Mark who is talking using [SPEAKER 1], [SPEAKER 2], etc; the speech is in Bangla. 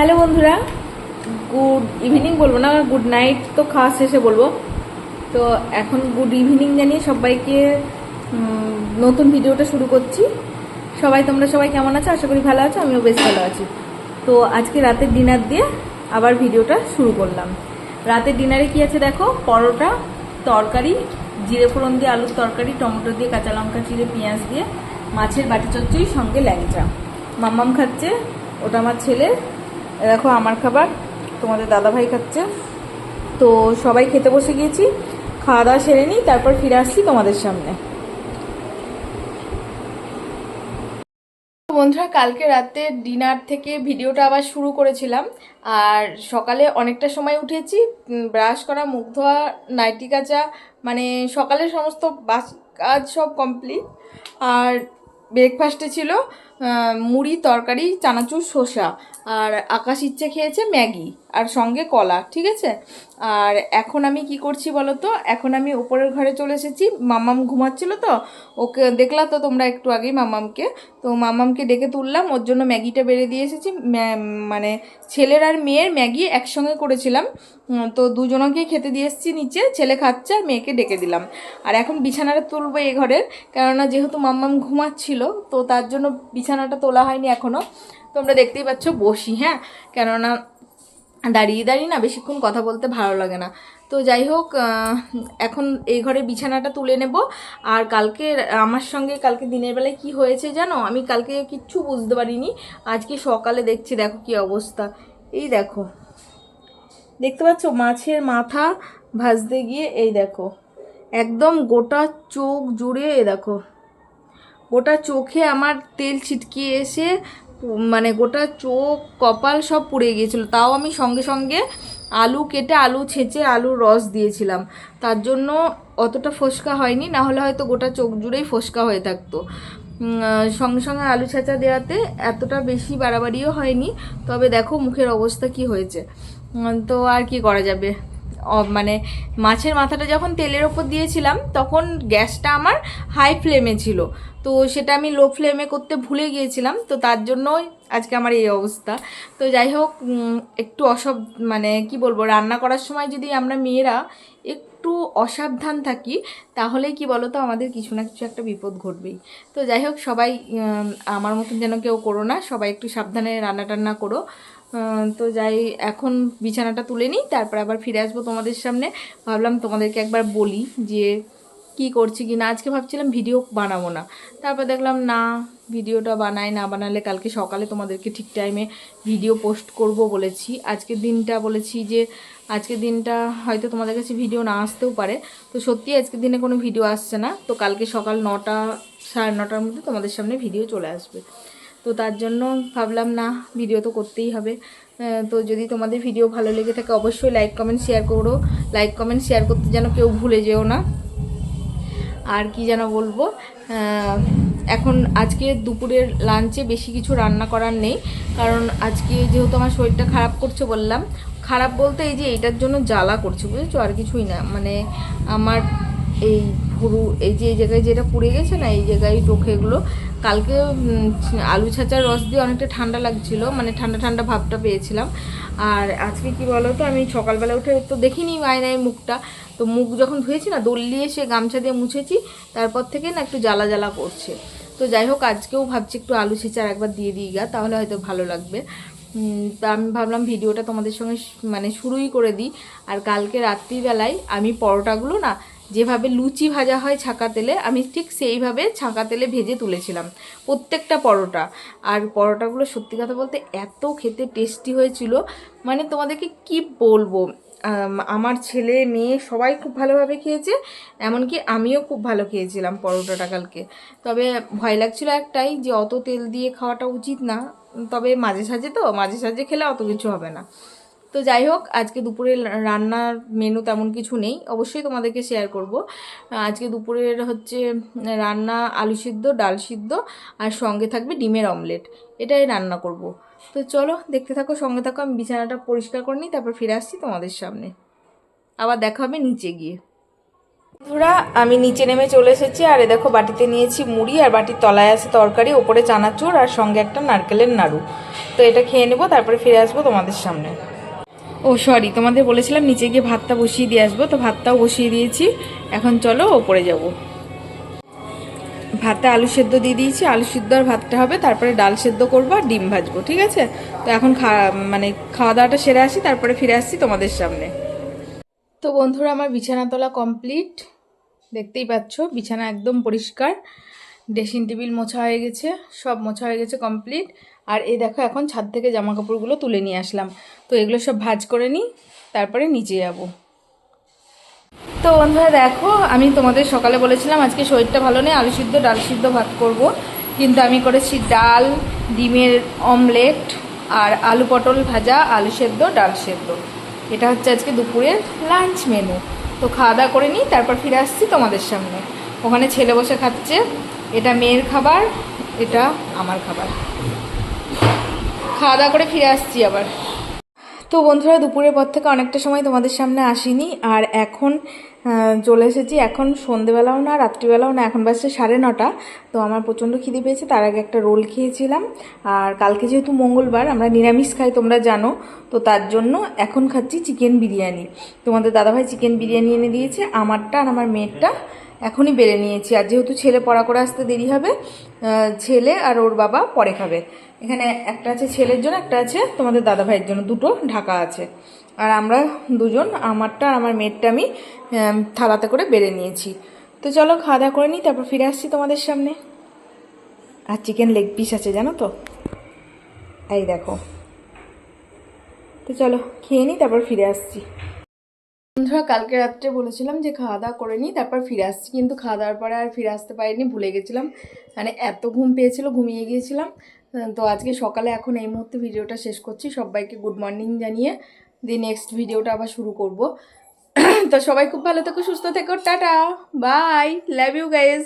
[SPEAKER 1] হ্যালো বন্ধুরা, গুড ইভিনিং বলব না, গুড নাইট তো খাওয়া শেষে বলব। তো এখন গুড ইভিনিং জানিয়ে সবাইকে নতুন ভিডিওটা শুরু করছি। সবাই, তোমরা সবাই কেমন আছো? আশা করি ভালো আছো, আমিও বেশ ভালো আছি। তো আজকে রাতের ডিনার দিয়ে আবার ভিডিওটা শুরু করলাম। রাতের ডিনারে কি আছে দেখো? পরোটা, তরকারি, জিরে ফোড়ন দিয়ে আলুর তরকারি, টমেটো দিয়ে কাঁচা লঙ্কা চিড়ে পেঁয়াজ দিয়ে মাছের বাটি চচ্চড়ি সঙ্গে ল্যাংচা। মাম্মাম খাচ্ছে, ওটা আমার ছেলে দেখো আমার খাবার, তোমাদের দাদাভাই খাচ্ছে। তো সবাই খেতে বসে গিয়েছি, খাওয়া দাওয়া সেরে নিই, তারপর ফিরে আসছি তোমাদের সামনে। বন্ধুরা, কালকে রাতে ডিনার থেকে ভিডিওটা আবার শুরু করেছিলাম, আর সকালে অনেকটা সময় উঠেছি ব্রাশ করা, মুখ ধোয়া, নাইটি কাচা মানে সকালের সমস্ত বাস কাজ সব কমপ্লিট আর ব্রেকফাস্টে ছিল মুড়ি, তরকারি, চানাচুর, শসা আর আকাশ ইচ্ছে খেয়েছে ম্যাগি আর সঙ্গে কলা, ঠিক আছে? আর এখন আমি কি করছি বলো তো? এখন আমি উপরের ঘরে চলে এসেছি। মামাম ঘুমাচ্ছিল তো? ওকে দেখলা তো তোমরা একটু আগেই মামামকে তো মামামকে ডেকে তুললাম, ওর জন্য ম্যাগিটা বেড়ে দিয়ে এসেছি। মানে ছেলের আর মেয়ের ম্যাগি একসঙ্গে করেছিলাম। তো দুজনকেই খেতে দিয়ে এসেছি নিচে। ছেলে খাচ্ছে আর মেয়েকে ডেকে দিলাম। আর এখন বিছানাটা তুলবো এ ঘরের। কেননা যেহেতু মাম্মাম ঘুমাচ্ছিল, তো তার জন্য বিছানাটা তোলা হয়নি এখনও তোমরা দেখতেই পাচ্ছ বসি হ্যাঁ? কেননা দাঁড়িয়ে দাঁড়িয়ে না বেশিক্ষণ কথা বলতে ভালো লাগে না। তো যাই হোক এখন এই ঘরে বিছানাটা তুলে নেব। আর কালকে, আমার সঙ্গে কালকে দিনের বেলায় কি হয়েছে জানো? আমি কালকে কিচ্ছু বুঝতে পারিনি। আজকে সকালে দেখছি, দেখো কি অবস্থা। এই দেখো, দেখতে পাচ্ছ মাছের মাথা ভাজতে গিয়ে, এই দেখো, একদম গোটা চোখ জুড়ে এ দেখো। গোটা চোখে আমার তেল ছিটকিয়ে এসে মানে গোটা চোখ, কপাল সব পুড়ে গিয়েছিল। তাও আমি সঙ্গে সঙ্গে আলু কেটে, আলু ছেঁচে, আলুর রস দিয়েছিলাম। তার জন্য অতটা ফোসকা হয়নি, না হলে হয়তো গোটা চোখ জুড়েই ফোসকা হয়ে থাকতো। সঙ্গে সঙ্গে আলু ছেঁচা দেওয়াতে এতটা বেশি বাড়াবাড়িও হয়নি, তবে দেখো মুখের অবস্থা কি হয়েছে। তো আর কি করা যাবে? মানে মাছের মাথাটা যখন তেলের ওপর দিয়েছিলাম, তখন গ্যাসটা আমার হাই ফ্লেমে ছিল। তো সেটা আমি লো ফ্লেমে করতে ভুলে গিয়েছিলাম, তো তার জন্যই আজকে আমার এই অবস্থা। তো যাই হোক একটু অসব মানে কি বলব, রান্না করার সময় যদি আমরা মেয়েরা একটু অসাবধান থাকি তাহলে কি বলো তো আমাদের কিছু না কিছু একটা বিপদ ঘটবেই। তো যাই হোক, সবাই আমার মতন যেন কেউ করো না, সবাই একটু সাবধানে রান্না টান্না করো। তো যাই, এখন বিছানাটা তুলে নিই, তারপর আবার ফিরে আসব তোমাদের সামনে। ভাবলাম তোমাদেরকে একবার বলি যে কি করছি কি না। আজকে ভাবছিলাম ভিডিও বানাবো না। তারপর দেখলাম না, ভিডিওটা বানাই, না বানালে কালকে সকালে তোমাদেরকে ঠিক টাইমে ভিডিও পোস্ট করব বলেছি। আজকের দিনটা বলেছি যে, আজকের দিনটা হয়তো তোমাদের কাছে ভিডিও না আসতেও পারে। তো সত্যি আজকের দিনে কোনো ভিডিও আসছে না। তো কালকে সকাল নটা, সাড়ে নটার মধ্যে তোমাদের সামনে ভিডিও চলে আসবে। তো তার জন্য ভাবলাম, না ভিডিও তো করতেই হবে। তো যদি তোমাদের ভিডিও ভালো লেগে থাকে, অবশ্যই লাইক কমেন্ট শেয়ার করো। লাইক কমেন্ট শেয়ার করতে যেন কেউ ভুলে যেও না। আর কি যেন বলব এখন আজকে দুপুরের লাঞ্চে বেশি কিছু রান্না করার নেই। কারণ আজকে যেহেতু আমার শরীরটা খারাপ করছে বললাম, খারাপ বলতে এই যে এইটার জন্য জ্বালা করছে, বুঝেছ? আর কিছুই না। মানে আমার এই ভুরু, এই যে এই জায়গায় যেটা পুড়ে গেছে না, এই জায়গায় চোখেগুলো কালকে আলু ছাঁচার রস দিয়ে অনেকটা ঠান্ডা লাগছিল মানে ঠান্ডা ঠান্ডা ভাবটা পেয়েছিলাম। আর আজকে কি বলো তো আমি সকালবেলা উঠে তো দেখিনি আয়নায় মুখটা। তো মুখ যখন ধুয়েছি না দলিয়ে সে গামছা দিয়ে মুছেছি, তারপর থেকে না একটু জ্বালা জ্বালা করছে। তো যাই হোক, আজকেও ভাবছি একটু আলু ছেঁচা আর একবার দিয়ে দিই গা, তাহলে হয়তো ভালো লাগবে। তা আমি ভাবলাম ভিডিওটা তোমাদের সঙ্গে মানে শুরুই করে দিই। আর কালকে রাত্রিবেলায় আমি পরোটাগুলো না যেভাবে লুচি ভাজা হয় ছাঁকা তেলে, আমি ঠিক সেইভাবে ছাকা তেলে ভেজে তুলেছিলাম প্রত্যেকটা পরোটা। আর পরোটাগুলো সত্যি কথা বলতে এত খেতে টেস্টি হয়েছিল মানে তোমাদেরকে কি বলব? আমার ছেলে, মেয়ে সবাই খুব ভালোভাবে খেয়েছে, এমনকি আমিও খুব ভালো খেয়েছিলাম পরোটাটা কালকে। তবে ভয় লাগছিল একটাই যে অত তেল দিয়ে খাওয়াটা উচিত না। তবে মাঝে সাঝে তো, মাঝে সাঝে খেলে অত কিছু হবে না। তো যাই হোক, আজকে দুপুরে রান্নার মেনু তেমন কিছু নেই। অবশ্যই তোমাদেরকে শেয়ার করব। আজকে দুপুরের হচ্ছে রান্না আলু সিদ্ধ, ডাল সিদ্ধ আর সঙ্গে থাকবে ডিমের অমলেট এটাই রান্না করব। তো চলো, দেখতে থাকো, সঙ্গে থাকো। আমি বিছানাটা পরিষ্কার করে নিই, তারপর ফিরে আসছি তোমাদের সামনে। আবার দেখা হবে নিচে গিয়ে। বন্ধুরা, আমি নিচে নেমে চলে এসেছি। আর এ দেখো, বাটিতে নিয়েছি মুড়ি আর বাটির তলায় আছে তরকারি, ওপরে চানাচুর আর সঙ্গে একটা নারকেলের নাড়ু। তো এটা খেয়ে নেব, তারপরে ফিরে আসব তোমাদের সামনে। ও সরি তোমাদের বলেছিলাম নিচে গিয়ে ভাতটা বসিয়ে দিয়ে আসব, তো ভাতটাও বসিয়ে দিয়েছি। এখন চলো ওপরে যাব। ভাতে আলু সেদ্ধ দিয়ে দিয়েছি, আলু সেদ্ধ আর ভাতটা হবে, তারপরে ডাল সেদ্ধ করব আর ডিম ভাজবো, ঠিক আছে? তো এখন মানে খাওয়া দাওয়াটা সেরে আসি, তারপরে ফিরে আসছি তোমাদের সামনে। তো বন্ধুরা, আমার বিছানা তোলা কমপ্লিট দেখতেই পাচ্ছ, বিছানা একদম পরিষ্কার। ড্রেসিং টেবিল মোছা হয়ে গেছে, সব মোছা হয়ে গেছে কমপ্লিট আর এই দেখো এখন ছাদ থেকে জামা কাপড়গুলো তুলে নিয়ে আসলাম। তো এগুলো সব ভাজ করে নিই, তারপরে নিচে যাব। তো বন্ধুরা দেখো, আমি তোমাদের সকালে বলেছিলাম আজকে শরীরটা ভালো নেই, আলু সিদ্ধ, ডাল সিদ্ধ ভাত করব। কিন্তু আমি করেছি ডাল, ডিমের অমলেট আর আলু পটল ভাজা, আলু সেদ্ধ, ডাল সেদ্ধ। এটা হচ্ছে আজকে দুপুরের লাঞ্চ মেনু তো খাওয়া দাওয়া করে নিই, তারপর ফিরে আসছি তোমাদের সামনে। ওখানে ছেলে বসে খাচ্ছে। এটা মেয়ের খাবার, এটা আমার খাবার। খাওয়া দাওয়া করে ফিরে আসছি আবার। তো বন্ধুরা, দুপুরের পর থেকে অনেকটা সময় তোমাদের সামনে আসিনি, আর এখন চলে এসেছি। এখন সন্ধেবেলাও না, রাত্রিবেলাও না, এখন বাজছে সাড়ে নটা। তো আমার প্রচণ্ড খিদে পেয়েছে, তার আগে একটা রোল খেয়েছিলাম। আর কালকে যেহেতু মঙ্গলবার, আমরা নিরামিষ খাই, তোমরা জানো। তো তার জন্য এখন খাচ্ছি চিকেন বিরিয়ানি। তোমাদের দাদাভাই চিকেন বিরিয়ানি এনে দিয়েছে, আমারটা আর আমার মেয়েরটা। এখনই বেড়ে নিয়েছি। আর যেহেতু ছেলে পড়া করে আসতে দেরি হবে ছেলে আর ওর বাবা পরে খাবে। এখানে একটা আছে ছেলের জন্য, একটা আছে তোমাদের দাদা ভাইয়ের জন্য, দুটো ঢাকা আছে। আর আমরা দুজন, আমারটা আর আমার মেয়েরটা আমি থালাতে করে বেড়ে নিয়েছি। তো চলো খাওয়া দাওয়া করে নিই, তারপর ফিরে আসছি তোমাদের সামনে। আর চিকেন লেগ পিস আছে, জানো তো? এই দেখো। তো চলো খেয়ে নিই, তারপর ফিরে আসছি। বন্ধুরা কালকে রাত্রে বলেছিলাম যে খাওয়া দাওয়া করে নিই তারপর ফিরে আসছি। কিন্তু খাওয়া দাওয়ার পরে আর ফিরে আসতে পারিনি, ভুলে গেছিলাম। মানে এত ঘুম পেয়েছিল, ঘুমিয়ে গিয়েছিলাম। তো আজকে সকালে এখন এই মুহূর্তে ভিডিওটা শেষ করছি। সবাইকে গুড মর্নিং জানিয়ে দিয়ে নেক্সট ভিডিওটা আবার শুরু করব। তো সবাই খুব ভালো থেকো, সুস্থ থেকো, tata bye love you guys